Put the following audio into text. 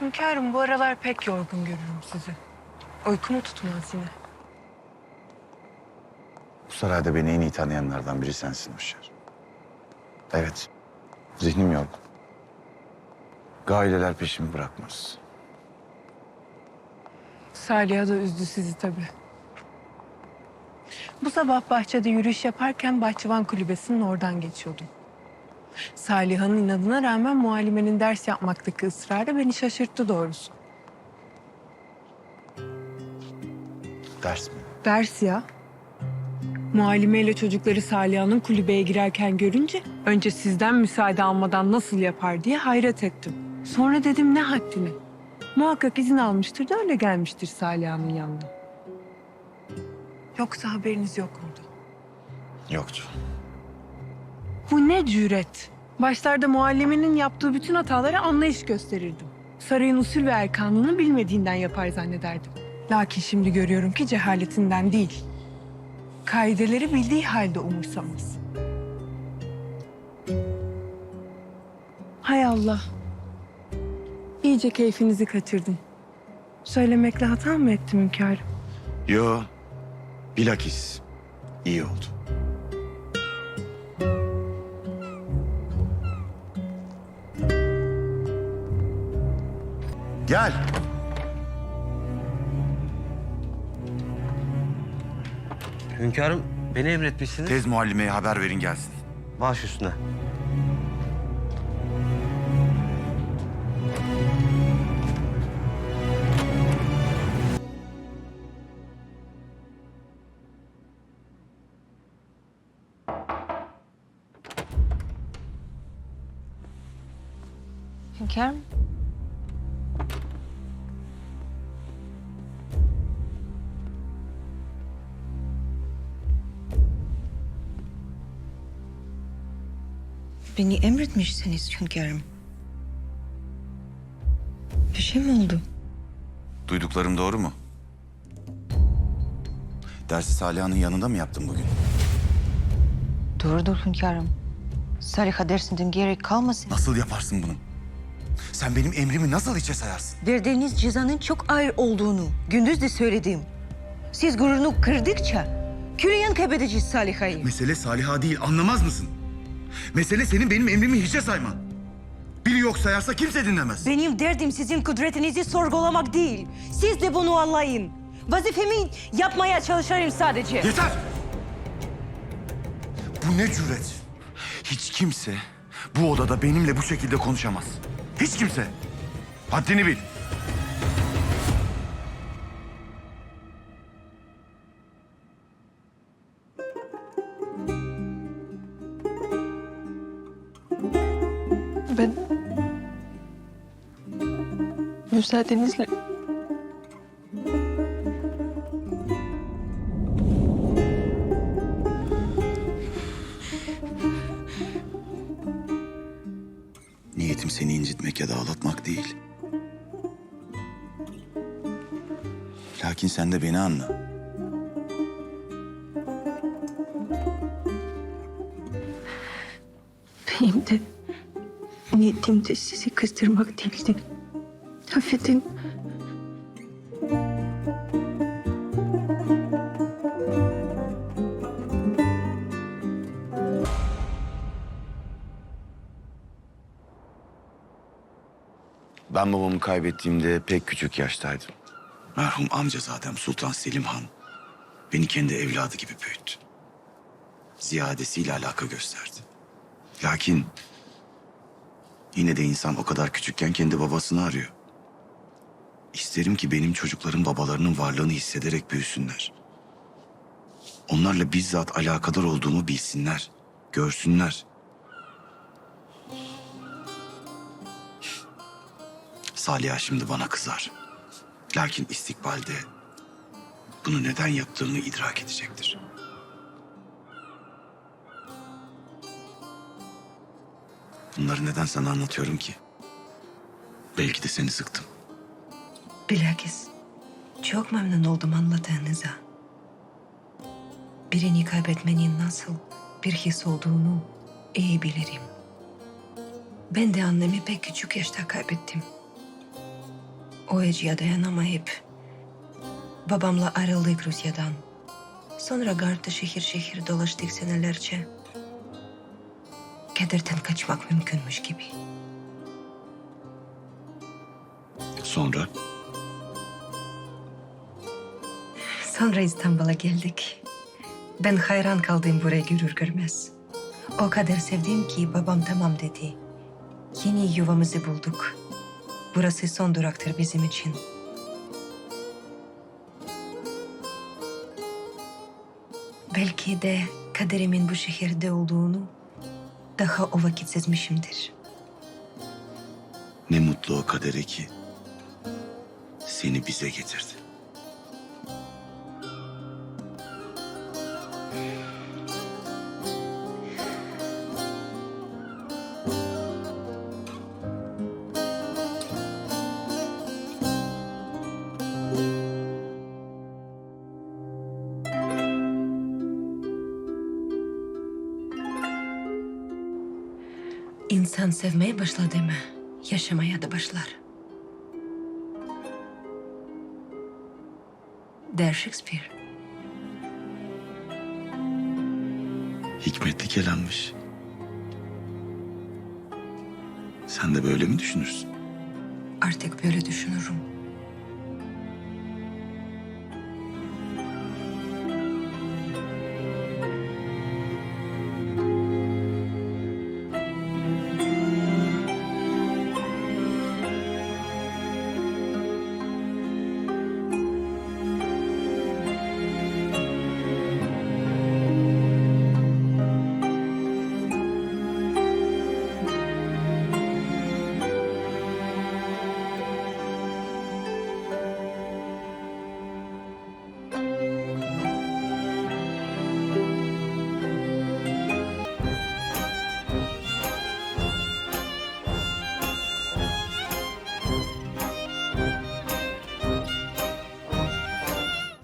Hünkârım bu aralar pek yorgun görürüm sizi. Uykumu tutmaz yine. Bu sarayda beni en iyi tanıyanlardan biri sensin Hüşer. Evet, zihnim yorgun. Gaileler peşimi bırakmaz. Saliha da üzdü sizi tabii. Bu sabah bahçede yürüyüş yaparken bahçıvan kulübesinin oradan geçiyordum. Saliha'nın inadına rağmen muallimenin ders yapmaktaki ısrarı beni şaşırttı doğrusu. Ders mi? Ders ya. Muallime ile çocukları Saliha'nın kulübeye girerken görünce önce sizden müsaade almadan nasıl yapar diye hayret ettim. Sonra dedim ne haddine. Muhakkak izin almıştır da öyle gelmiştir Saliha'nın yanına. Yoksa haberiniz yok muydu? Yoktu. Bu ne cüret. Başlarda mualliminin yaptığı bütün hatalara anlayış gösterirdim. Sarayın usul ve erkanını bilmediğinden yapar zannederdim. Lakin şimdi görüyorum ki cehaletinden değil. Kaideleri bildiği halde umursamaz. Hay Allah. İyice keyfinizi kaçırdım. Söylemekle hata mı ettim hünkârım? Yo, bilakis iyi oldu. Gel. Hünkârım beni emretmişsiniz. Tez muallimeye haber verin gelsin. Baş üstüne. Hünkârım. Beni emretmişsiniz hünkârım. Bir şey mi oldu? Duyduklarım doğru mu? Dersi Saliha'nın yanında mı yaptın bugün? Doğrudur hünkârım. Saliha dersinden gerek kalmasın. Nasıl yaparsın bunu? Sen benim emrimi nasıl içe sayarsın? Verdiğiniz cezanın çok ağır olduğunu gündüz de söyledim. Siz gururunu kırdıkça küreyen kaybedeceğiz Saliha'yı. Mesele Saliha değil, anlamaz mısın? Mesele senin benim emrimi hiçe sayman. Biri yok sayarsa kimse dinlemez. Benim derdim sizin kudretinizi sorgulamak değil. Siz de bunu anlayın. Vazifemi yapmaya çalışırım sadece. Yeter! Bu ne cüret? Hiç kimse bu odada benimle bu şekilde konuşamaz. Hiç kimse. Haddini bil. Ben... Müsaadenizle... Niyetim seni incitmek ya da ağlatmak değil. Lakin sen de beni anla. Benim de niyetim de sizi kızdırmak değildi. Affedin. Ben babamı kaybettiğimde pek küçük yaştaydım. Merhum amcazadem Sultan Selim Han beni kendi evladı gibi büyüttü. Ziyadesiyle alaka gösterdi. Lakin yine de insan o kadar küçükken kendi babasını arıyor. İsterim ki benim çocuklarım babalarının varlığını hissederek büyüsünler. Onlarla bizzat alakadar olduğumu bilsinler, görsünler. Saliha şimdi bana kızar. Lakin istikbalde bunu neden yaptığımı idrak edecektir. Bunları neden sana anlatıyorum ki? Belki de seni sıktım. Bilakis çok memnun oldum anladığınıza. Birini kaybetmenin nasıl bir his olduğunu iyi bilirim. Ben de annemi pek küçük yaşta kaybettim. O acıya dayanamayıp babamla ayrıldık Rusya'dan. Sonra garda şehir şehir dolaştık senelerce. Kederden kaçmak mümkünmüş gibi. Sonra Sonra İstanbul'a geldik. Ben hayran kaldım burayı görür görmez. O kadar sevdim ki babam tamam dedi. Yeni yuvamızı bulduk. Burası son duraktır bizim için. Belki de kaderimin bu şehirde olduğunu daha o vakit sezmişimdir. ne mutlu o kadere ki seni bize getirdi. İnsan sevmeye başladı mı, yaşamaya da başlar. Der Shakespeare. Hikmetli kelammış. Sen de böyle mi düşünürsün? Artık böyle düşünürüm.